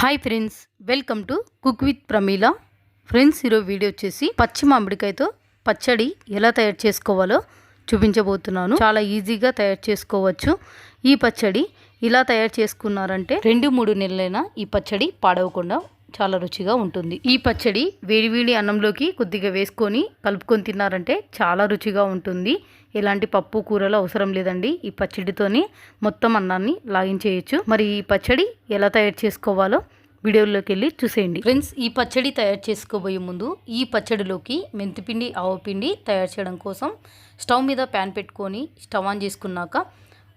Hi friends welcome to cook with Pramila friends ఈరోజు video వచ్చేసి పచ్చి మామిడికాయతో పచ్చడి ఎలా తయారు చేసుకోవాలో చూపించబోతున్నాను. చాలా ఈజీగా తయారు చేసుకోవచ్చు. ఈ పచ్చడి ఇలా తయారు చేసుకున్నారంటే రెండు మూడు నెలలైనా ఈ పచ్చడి పాడవకుండా చాలా రుచిగా ఉంటుంది. ఈ పచ్చడి వేడివేడి అన్నంలోకి కొద్దిగా వేసుకొని కలుపుకొని తిన్నారంటే చాలా రుచిగా ఉంటుంది. ఎలాంటి పప్పు కూరలు అవసరం లేదండి. ఈ పచ్చడితోని మొత్తం అన్నాన్ని లాగించేయచ్చు. మరి ఈ పచ్చడి ఎలా తయారు చేసుకోవాలో వీడియోలోకి వెళ్ళి చూసేయండి. ఫ్రెండ్స్ ఈ పచ్చడి తయారు చేసుకోబోయే ముందు ఈ పచ్చడిలోకి మెంతిపిండి ఆవపిండి తయారు చేయడం కోసం స్టవ్ మీద ప్యాన్ పెట్టుకొని స్టవ్ ఆన్ చేసుకున్నాక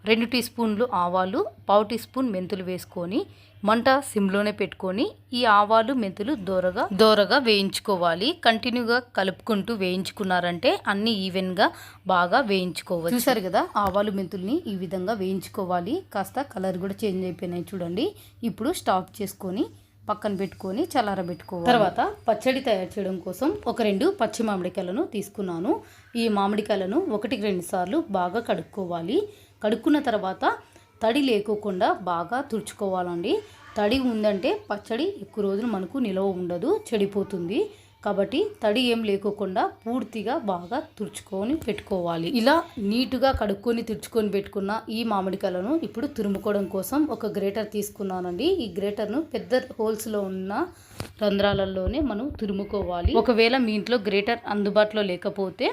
రెండు టీ స్పూన్లు ఆవాలు పావు టీ స్పూన్ మెంతులు వేసుకొని మంట సిమ్లోనే పెట్టుకొని ఈ ఆవాలు మెంతులు దోరగా దోరగా వేయించుకోవాలి. కంటిన్యూగా కలుపుకుంటూ వేయించుకున్నారంటే అన్ని ఈవెన్గా బాగా వేయించుకోవాలి చూసారు కదా ఆవాలు మెంతుల్ని ఈ విధంగా వేయించుకోవాలి. కాస్త కలర్ కూడా చేంజ్ అయిపోయినాయి చూడండి. ఇప్పుడు స్టాప్ చేసుకొని పక్కన పెట్టుకొని చల్లారబెట్టుకోవాలి. తర్వాత పచ్చడి తయారు చేయడం కోసం ఒక రెండు పచ్చి మామిడికాయలను తీసుకున్నాను. ఈ మామిడికాయలను ఒకటికి రెండు సార్లు బాగా కడుక్కోవాలి. కడుక్కున్న తర్వాత తడి లేకోకుండా బాగా తుడుచుకోవాలండి. తడి ఉందంటే పచ్చడి ఎక్కువ రోజులు మనకు నిలవ ఉండదు చెడిపోతుంది. కాబట్టి తడి ఏం లేకోకుండా పూర్తిగా బాగా తుడుచుకొని పెట్టుకోవాలి. ఇలా నీటుగా కడుక్కొని తుడుచుకొని పెట్టుకున్న ఈ మామిడికాయలను ఇప్పుడు తురుముకోవడం కోసం ఒక గ్రేటర్ తీసుకున్నానండి. ఈ గ్రేటర్ను పెద్ద హోల్స్లో ఉన్న రంధ్రాలలోనే మనం తురుముకోవాలి. ఒకవేళ మీ ఇంట్లో గ్రేటర్ అందుబాటులో లేకపోతే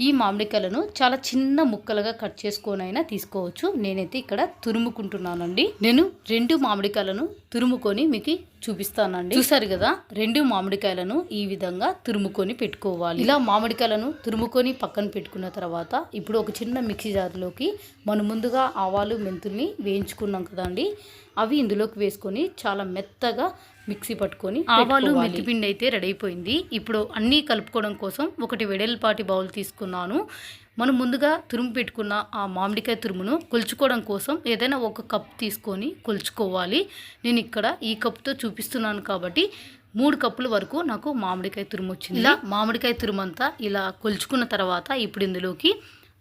ఈ మామిడికాయలను చాలా చిన్న ముక్కలుగా కట్ చేసుకొనైనా తీసుకోవచ్చు. నేనైతే ఇక్కడ తురుముకుంటున్నానండి. నేను రెండు మామిడికాయలను తురుముకొని మీకు చూపిస్తానండి. చూసారు కదా? రెండు మామిడికాయలను ఈ విధంగా తురుముకొని పెట్టుకోవాలి. ఇలా మామిడికాయలను తురుముకొని పక్కన పెట్టుకున్న తర్వాత ఇప్పుడు ఒక చిన్న మిక్సీ జార్లోకి మనం ముందుగా ఆవాలు మెంతుల్ని వేయించుకున్నాం కదండి. అవి ఇందులోకి వేసుకొని చాలా మెత్తగా మిక్సీ పట్టుకొని ఆవాలు మెత్తిపిండి అయితే రెడీ అయిపోయింది. ఇప్పుడు అన్నీ కలుపుకోవడం కోసం ఒకటి వెడల్పాటి బౌల్ తీసుకున్నాను. మనం ముందుగా తురుము పెట్టుకున్న ఆ మామిడికాయ తురుమును కొలుచుకోవడం కోసం ఏదైనా ఒక కప్ తీసుకొని కొలుచుకోవాలి. నేను ఇక్కడ ఈ కప్తో చూపిస్తున్నాను కాబట్టి మూడు కప్పుల వరకు నాకు మామిడికాయ తురుము వచ్చింది. ఇలా మామిడికాయ తురుము అంతా ఇలా కొలుచుకున్న తర్వాత ఇప్పుడు ఇందులోకి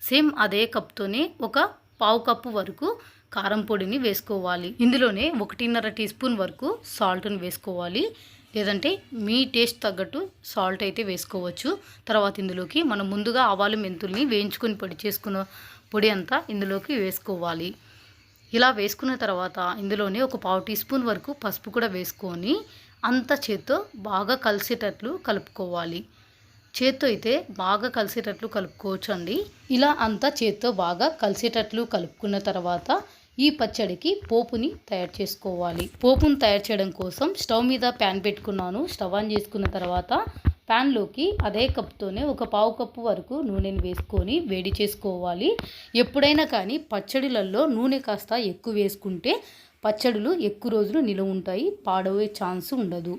సేమ్ అదే కప్తోనే ఒక పావు కప్పు వరకు కారం పొడిని వేసుకోవాలి. ఇందులోనే ఒకటిన్నర టీ స్పూన్ వరకు సాల్ట్ని వేసుకోవాలి. లేదంటే మీ టేస్ట్ తగ్గట్టు సాల్ట్ అయితే వేసుకోవచ్చు. తర్వాత ఇందులోకి మనం ముందుగా ఆవాలు మెంతుల్ని వేయించుకొని పొడి చేసుకున్న పొడి అంతా ఇందులోకి వేసుకోవాలి. ఇలా వేసుకున్న తర్వాత ఇందులోనే ఒక పావు టీ స్పూన్ వరకు పసుపు కూడా వేసుకొని అంత చేత్తో బాగా కలిసేటట్లు కలుపుకోవాలి. చేత్తో అయితే బాగా కలిసేటట్లు కలుపుకోవచ్చు అండి ఇలా అంతా చేత్తో బాగా కలిసేటట్లు కలుపుకున్న తర్వాత ఈ పచ్చడికి పోపుని తయారు చేసుకోవాలి. పోపుని తయారు చేయడం కోసం స్టవ్ మీద ప్యాన్ పెట్టుకున్నాను. స్టవ్ ఆన్ చేసుకున్న తర్వాత ప్యాన్లోకి అదే కప్తోనే ఒక పావు కప్పు వరకు నూనెని వేసుకొని వేడి చేసుకోవాలి. ఎప్పుడైనా కానీ పచ్చడిలలో నూనె కాస్త ఎక్కువ వేసుకుంటే పచ్చడులు ఎక్కువ రోజులు నిలవ ఉంటాయి పాడవే ఛాన్స్ ఉండదు.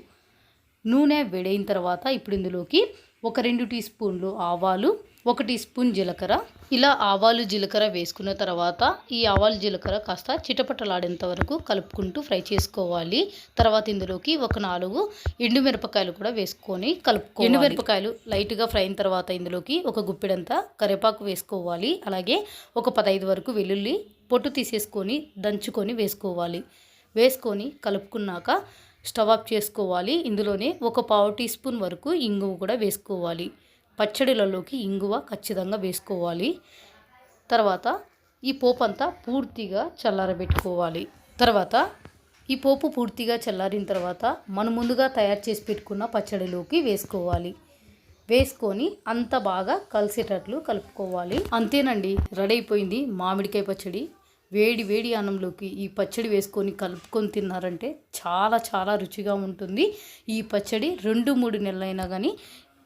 నూనె వేడైన తర్వాత ఇప్పుడు ఇందులోకి ఒక రెండు టీ స్పూన్లు ఆవాలు ఒక టీ స్పూన్ జీలకర్ర. ఇలా ఆవాలు జీలకర్ర వేసుకున్న తర్వాత ఈ ఆవాలు జీలకర్ర కాస్త చిటపటలాడేంత వరకు కలుపుకుంటూ ఫ్రై చేసుకోవాలి. తర్వాత ఇందులోకి ఒక నాలుగు ఎండుమిరపకాయలు కూడా వేసుకొని కలుపుకో ఎండుమిరపకాయలు లైట్గా ఫ్రై అయిన తర్వాత ఇందులోకి ఒక గుప్పిడంతా కరివేపాకు వేసుకోవాలి. అలాగే ఒక పదహైదు వరకు వెల్లుల్లి పొట్టు తీసేసుకొని దంచుకొని వేసుకోవాలి. వేసుకొని కలుపుకున్నాక స్టవ్ ఆఫ్ చేసుకోవాలి. ఇందులోనే ఒక పావు టీ స్పూన్ వరకు ఇంగువ కూడా వేసుకోవాలి. పచ్చడిలలోకి ఇంగువ ఖచ్చితంగా వేసుకోవాలి. తర్వాత ఈ పోపు అంతా పూర్తిగా చల్లారబెట్టుకోవాలి. తర్వాత ఈ పోపు పూర్తిగా చల్లారిన తర్వాత మనం ముందుగా తయారు చేసి పెట్టుకున్న పచ్చడిలోకి వేసుకోవాలి. వేసుకొని అంత బాగా కలిసేటట్లు కలుపుకోవాలి. అంతేనండి రెడీ అయిపోయింది మామిడికాయ పచ్చడి. వేడి వేడి అన్నంలోకి ఈ పచ్చడి వేసుకొని కలుపుకొని తిన్నారంటే చాలా చాలా రుచిగా ఉంటుంది. ఈ పచ్చడి రెండు మూడు నెలలైనా కానీ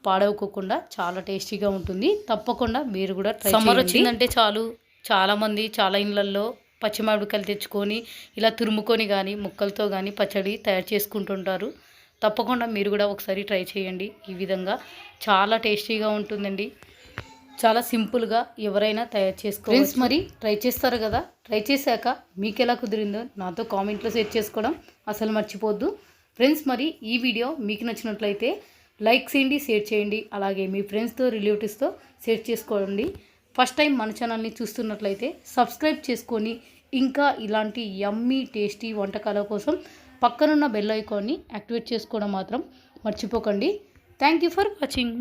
పాడవకోకుండా చాలా టేస్టీగా ఉంటుంది. తప్పకుండా మీరు కూడా ట్రై సమ్మర్ వచ్చిందంటే చాలు. చాలామంది చాలా ఇళ్ళల్లో పచ్చిమామిడికాయలు తెచ్చుకొని ఇలా తురుముకొని కానీ ముక్కలతో కానీ పచ్చడి తయారు చేసుకుంటుంటారు. తప్పకుండా మీరు కూడా ఒకసారి ట్రై చేయండి. ఈ విధంగా చాలా టేస్టీగా ఉంటుందండి. చాలా సింపుల్గా ఎవరైనా తయారు చేసుకో ఫ్రెండ్స్ మరి ట్రై చేస్తారు కదా? ట్రై చేశాక మీకు ఎలా కుదిరిందో నాతో కామెంట్లో షేర్ చేసుకోవడం అసలు మర్చిపోద్దు. ఫ్రెండ్స్ మరి ఈ వీడియో మీకు నచ్చినట్లయితే లైక్ చేయండి షేర్ చేయండి అలాగే మీ ఫ్రెండ్స్తో రిలేటివ్స్తో షేర్ చేసుకోండి. ఫస్ట్ టైం మన ఛానల్ని చూస్తున్నట్లయితే సబ్స్క్రైబ్ చేసుకొని ఇంకా ఇలాంటి యమ్మీ టేస్టీ వంటకాల కోసం పక్కనున్న బెల్ ఐకాన్ని యాక్టివేట్ చేసుకోవడం మాత్రం మర్చిపోకండి. Thank you for watching.